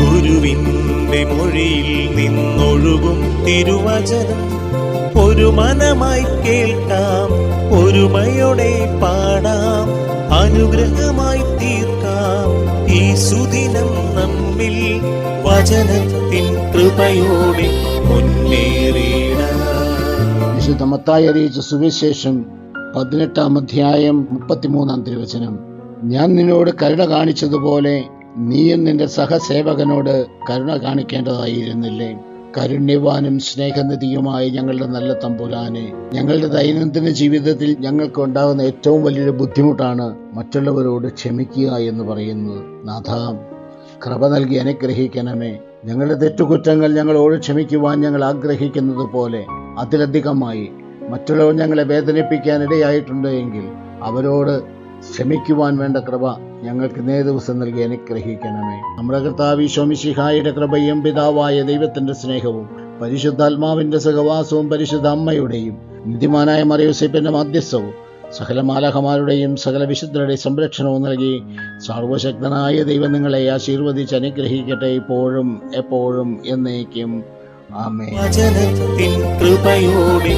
ഗുരുവിന്റെ മൊഴിയിൽ നിന്നൊഴുകും തിരുവചനം. ഒരു മനമായി കേൾക്കാം ഒരുമയോടെ പാടാം അനുഗ്രഹമായി തീർക്കാം. ഈ സുദിനം നമ്മിൽ വചനത്തിൻ കൃപയോടെ മുന്നേറിയിടാം വിശുദ്ധ മത്തായി അറിയിച്ച സുവിശേഷം പതിനെട്ടാം അധ്യായം മുപ്പത്തിമൂന്നാം തിരുവചനം. ഞാൻ നിന്നോട് കരുണ കാണിച്ചതുപോലെ നീയും നിന്റെ സഹസേവകനോട് കരുണ കാണിക്കേണ്ടതായിരുന്നില്ലേ? കരുണ്യവാനും സ്നേഹനിധിയുമായ ഞങ്ങളുടെ നല്ല തമ്പുരാനെ ഞങ്ങളുടെ ദൈനംദിന ജീവിതത്തിൽ ഞങ്ങൾക്ക് ഉണ്ടാകുന്ന ഏറ്റവും വലിയൊരു ബുദ്ധിമുട്ടാണ് മറ്റുള്ളവരോട് ക്ഷമിക്കുക എന്ന് പറയുന്നത്. നാഥ കൃപ നൽകി അനുഗ്രഹിക്കണമേ. ഞങ്ങളുടെ തെറ്റുകുറ്റങ്ങൾ ഞങ്ങളോട് ക്ഷമിക്കുവാൻ ഞങ്ങൾ ആഗ്രഹിക്കുന്നത് പോലെ അതിലധികമായി മറ്റുള്ളവർ ഞങ്ങളെ വേദനിപ്പിക്കാൻ ഇടയായിട്ടുണ്ട് എങ്കിൽ അവരോട് ക്ഷമിക്കുവാൻ വേണ്ട കൃപ ഞങ്ങൾക്ക് നേ ദിവസം നൽകി അനുഗ്രഹിക്കണമേ. നമ്മുടെ കർത്താവ് ശോമിശിഹായുടെ കൃപയും പിതാവായ ദൈവത്തിന്റെ സ്നേഹവും പരിശുദ്ധാത്മാവിന്റെ സഹവാസവും പരിശുദ്ധ അമ്മയുടെയും നിധിമാനായ മറിയൂസേപ്പിന്റെ മാധ്യസ്ഥവും സകല മാലഹമാരുടെയും സകല വിശുദ്ധരുടെയും സംരക്ഷണവും നൽകി സർവശക്തനായ ദൈവം നിങ്ങളെ ആശീർവദിച്ച് അനുഗ്രഹിക്കട്ടെ ഇപ്പോഴും എപ്പോഴും എന്നേക്കും. ആമേ കൃപയോടെ